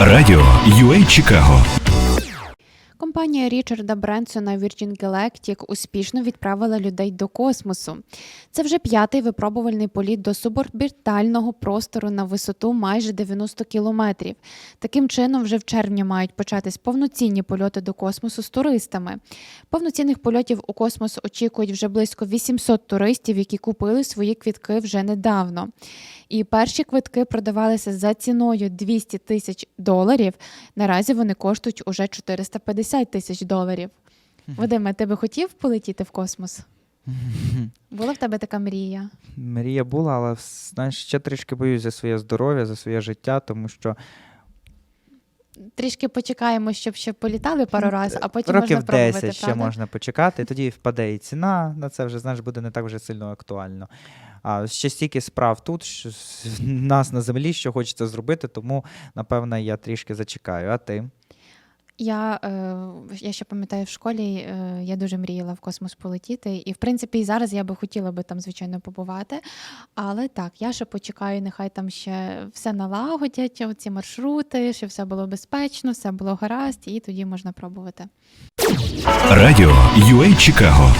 Радіо UA Чикаго Компанія Річарда Бренсона Virgin Galactic успішно відправила людей до космосу. Це вже п'ятий випробувальний політ до суборбітального простору на висоту майже 90 кілометрів. Таким чином, вже в червні мають початись повноцінні польоти до космосу з туристами. Повноцінних польотів у космос очікують вже близько 800 туристів, які купили свої квітки вже недавно. І перші квитки продавалися за ціною 200 тисяч доларів. Наразі вони коштують уже 450 тисяч доларів. Вадиме, ти би хотів полетіти в космос? Була в тебе така мрія? Мрія була, але знаєш, ще трішки боюсь за своє здоров'я, за своє життя, тому що Трішки почекаємо, щоб ще політали пару разів, а потім років можна пробувати, 10 ще правда? можна почекати, і тоді впаде і ціна на це вже знаєш, буде не так вже сильно актуально. А ще стільки справ тут, що нас на землі, що хочеться зробити, тому напевно я трішки зачекаю. А ти? Я, е, я ще пам'ятаю в школі, е, я дуже мріяла в космос полетіти. І в принципі, і зараз я би хотіла би там, звичайно, побувати. Але так, я ще почекаю, нехай там ще все налагодять, оці маршрути, щоб все було безпечно, все було гаразд, і тоді можна пробувати. Радіо UA Чикаго